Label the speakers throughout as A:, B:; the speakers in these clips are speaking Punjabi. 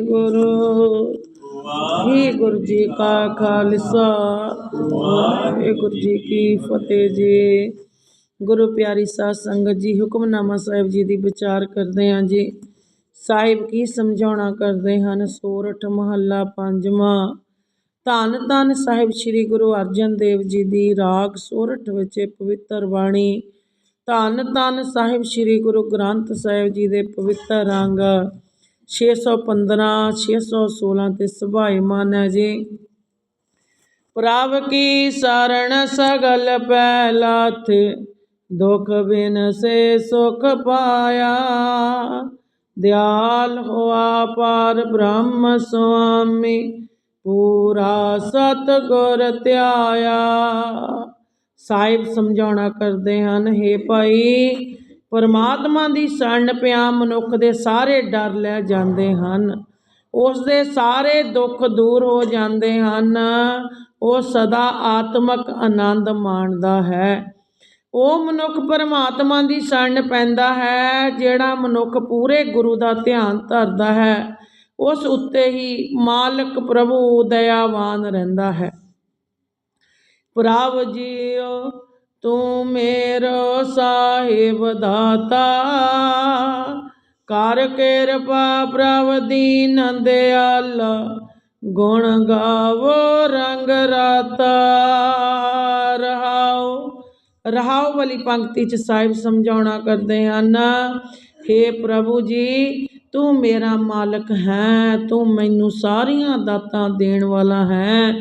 A: ਗੁਰੂ। ਵਾਹਿਗੁਰੂ ਜੀ ਕਾ ਖਾਲਸਾ। ਵਾਹਿਗੁਰੂ ਜੀ ਕੀ ਫਤਿਹ ਜੀ। ਗੁਰੂ ਪਿਆਰੀ ਸਾਧ ਸੰਗਤ ਜੀ, ਹੁਕਮਨਾਮਾ ਸਾਹਿਬ ਜੀ ਦੀ ਵਿਚਾਰ ਕਰਦੇ ਹਾਂ ਜੀ। ਸਾਹਿਬ ਕੀ ਸਮਝਾਉਣਾ ਕਰਦੇ ਹਨ? ਸੋਰਠ ਮਹੱਲਾ ਪੰਜਵਾਂ। ਧੰਨ ਧੰਨ ਸਾਹਿਬ ਸ੍ਰੀ ਗੁਰੂ ਅਰਜਨ ਦੇਵ ਜੀ ਦੀ ਰਾਗ ਸੋਰਠ ਵਿੱਚ ਪਵਿੱਤਰ ਬਾਣੀ। ਧੰਨ ਧੰਨ ਸਾਹਿਬ ਸ੍ਰੀ ਗੁਰੂ ਗ੍ਰੰਥ ਸਾਹਿਬ ਜੀ ਦੇ ਪਵਿੱਤਰ ਰੰਗ 615 616 ਤੇ ਸੁਭਾਈਮਾਨ ਹੈ ਜੀ। ਪ੍ਰਭ ਕੀ ਸਰਣ ਸਗਲ ਪਹਿਲਾਥ ਦੁਖ ਬਿਨ ਸੇ ਸੁਖ ਪਾਇਆ। ਦਿਆਲ ਹੋਆ ਪਾਰ ਬ੍ਰਹਮ ਸੁਆਮੀ, ਪੂਰਾ ਸਤਗੁਰ ਧਿਆਇਆ। ਸਾਹਿਬ ਸਮਝਾਉਣਾ ਕਰਦੇ ਹਨ हे ਭਾਈ ਪਰਮਾਤਮਾ ਦੀ ਸ਼ਰਨ ਪਿਆ ਮਨੁੱਖ ਦੇ ਸਾਰੇ ਡਰ ਲੈ ਜਾਂਦੇ ਹਨ। ਉਸ ਦੇ ਸਾਰੇ ਦੁੱਖ ਦੂਰ ਹੋ ਜਾਂਦੇ ਹਨ। ਉਹ ਸਦਾ ਆਤਮਕ ਆਨੰਦ ਮਾਣਦਾ ਹੈ। ਉਹ ਮਨੁੱਖ ਪਰਮਾਤਮਾ ਦੀ ਸ਼ਰਨ ਪੈਂਦਾ ਹੈ, ਜਿਹੜਾ ਮਨੁੱਖ ਪੂਰੇ ਗੁਰੂ ਦਾ ਧਿਆਨ ਧਰਦਾ ਹੈ। ਉਸ ਉੱਤੇ ਹੀ ਮਾਲਕ ਪ੍ਰਭੂ ਦਇਆਵਾਨ ਰਹਿੰਦਾ ਹੈ। ਪ੍ਰਭ ਜੀਓ ਤੂੰ ਮੇਰੋ ਸਾਹਿਬ ਦਾਤਾ। ਕਰ ਕਿਰਪਾ ਪ੍ਰਭ ਦੀਨ ਦਿਆਲ ਗੁਣ ਗਾਵੋ ਰੰਗ ਰਾਤਾ। ਰਹਾਓ ਰਹਾਓ ਵਾਲੀ ਪੰਕਤੀ ਚ ਸਾਹਿਬ ਸਮਝਾਉਣਾ ਕਰਦੇ ਹਨ हे ਪ੍ਰਭੂ ਜੀ, ਤੂੰ ਮੇਰਾ ਮਾਲਕ ਹੈ, ਤੂੰ ਮੈਨੂੰ ਸਾਰੀਆਂ ਦਾਤਾਂ ਦੇਣ ਵਾਲਾ ਹੈ।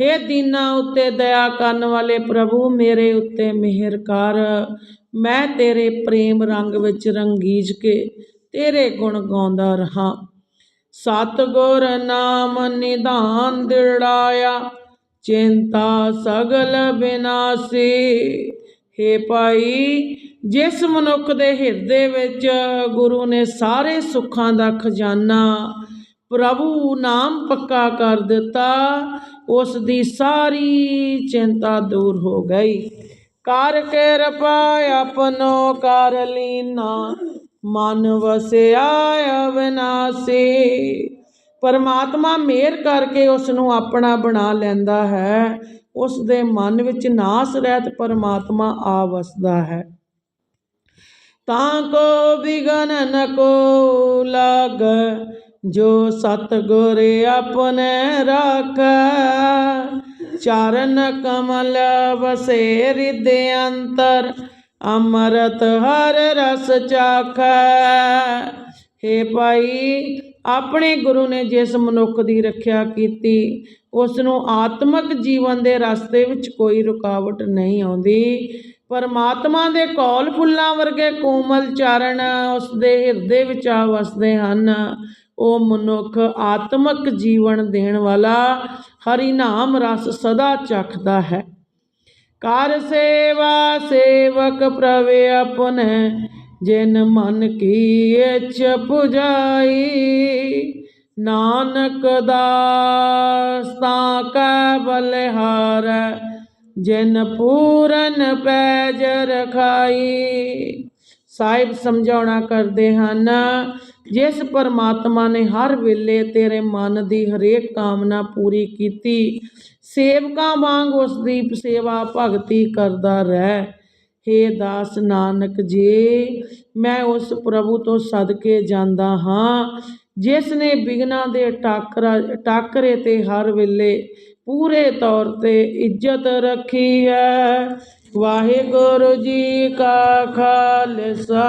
A: ਹੇ ਦੀਨਾ ਉੱਤੇ ਦਇਆ ਕਰਨ ਵਾਲੇ ਪ੍ਰਭੂ, ਮੇਰੇ ਉੱਤੇ ਮਿਹਰ ਕਰ। ਮੈਂ ਤੇਰੇ ਪ੍ਰੇਮ ਰੰਗ ਵਿੱਚ ਰੰਗੀਜ ਕੇ ਤੇਰੇ ਗੁਣ ਗਾਉਂਦਾ ਰਹਾ। ਸਤਗੁਰ ਨਾਮ ਨਿਧਾਨ ਦਿੜਾਇਆ, ਚਿੰਤਾ ਸਗਲ ਬਿਨਾਸੀ। ਹੇ ਭਾਈ, ਜਿਸ ਮਨੁੱਖ ਦੇ ਹਿਰਦੇ ਵਿੱਚ ਗੁਰੂ ਨੇ ਸਾਰੇ ਸੁੱਖਾਂ ਦਾ ਖਜ਼ਾਨਾ ਪ੍ਰਭੂ ਨਾਮ ਪੱਕਾ ਕਰ ਦਿੱਤਾ ਉਸ ਦੀ ਸਾਰੀ ਚਿੰਤਾ ਦੂਰ ਹੋ ਗਈ। ਕਰ ਕਿਰਪਾ ਆਪਨੋ ਕਰ ਲੀਨਾ, ਮਨ ਵਸਿਆ ਅਵਨਾਸੀ। ਪਰਮਾਤਮਾ ਮਿਹਰ ਕਰਕੇ ਉਸ ਨੂੰ ਆਪਣਾ ਬਣਾ ਲੈਂਦਾ ਹੈ। ਉਸ ਦੇ ਮਨ ਵਿੱਚ ਨਾਸ ਰਹਿਤ ਪਰਮਾਤਮਾ ਆ ਵਸਦਾ ਹੈ। ਤਾਂ ਕੋ ਵਿਗਨ ਨ ਕੋ ਲਾਗ ਜੋ ਸਤਗੁਰ ਆਪਣੇ ਰਾਖੈ, ਚਰਨ ਕਮਲ ਵਸੇ ਹਿਰਦੇ ਅੰਤਰ, ਅੰਮ੍ਰਿਤ ਹਰ ਰਸ ਚਾਖੈ। ਹੇ ਭਾਈ, ਆਪਣੇ ਗੁਰੂ ਨੇ ਜਿਸ ਮਨੁੱਖ ਦੀ ਰੱਖਿਆ ਕੀਤੀ ਉਸ ਨੂੰ ਆਤਮਿਕ ਜੀਵਨ ਦੇ ਰਸਤੇ ਵਿੱਚ ਕੋਈ ਰੁਕਾਵਟ ਨਹੀਂ ਆਉਂਦੀ। ਪਰਮਾਤਮਾ ਦੇ ਕੌਲ ਫੁੱਲਾਂ ਵਰਗੇ ਕੋਮਲ ਚਰਨ ਉਸ ਦੇ ਹਿਰਦੇ ਵਿੱਚ ਆ ਵਸਦੇ ਹਨ। ਉਹ ਮਨੁੱਖ ਆਤਮਿਕ ਜੀਵਨ ਦੇਣ ਵਾਲਾ ਹਰੀ ਨਾਮ ਰਸ ਸਦਾ ਚਖਦਾ ਹੈ। ਕਰ ਸੇਵਾ ਸੇਵਕ ਪ੍ਰਵੇ ਆਪਣੇ ਜਿਨ ਮਨ ਕੀ ਇਛ ਪੁਜਾਈ। ਨਾਨਕ ਦਾਸਤਾ ਕੈ ਬਲਿਹਾਰ, ਜਿਨ ਪੂਰਨ ਪੈਜ ਰਖਾਈ। ਸਾਹਿਬ ਸਮਝਾਉਣਾ ਕਰਦੇ ਹਨ ਜਿਸ ਪਰਮਾਤਮਾ ਨੇ ਹਰ ਵੇਲੇ ਤੇਰੇ ਮਨ ਦੀ ਹਰੇਕ ਕਾਮਨਾ ਪੂਰੀ ਕੀਤੀ, ਸੇਵਕਾਂ ਵਾਂਗ ਉਸ ਦੀ ਸੇਵਾ ਭਗਤੀ ਕਰਦਾ ਰਹਿ। ਹੇ ਦਾਸ ਨਾਨਕ ਜੀ, ਮੈਂ ਉਸ ਪ੍ਰਭੂ ਤੋਂ ਸਦਕੇ ਜਾਂਦਾ ਹਾਂ, ਜਿਸ ਨੇ ਬਿਗਨਾ ਦੇ ਟਾਕਰਾ, ਟਾਕਰੇ ਤੇ ਹਰ ਵੇਲੇ ਪੂਰੇ ਤੌਰ ਤੇ ਇੱਜ਼ਤ ਰੱਖੀ ਹੈ। ਵਾਹਿਗੁਰੂ ਜੀ ਕਾ ਖਾਲਸਾ।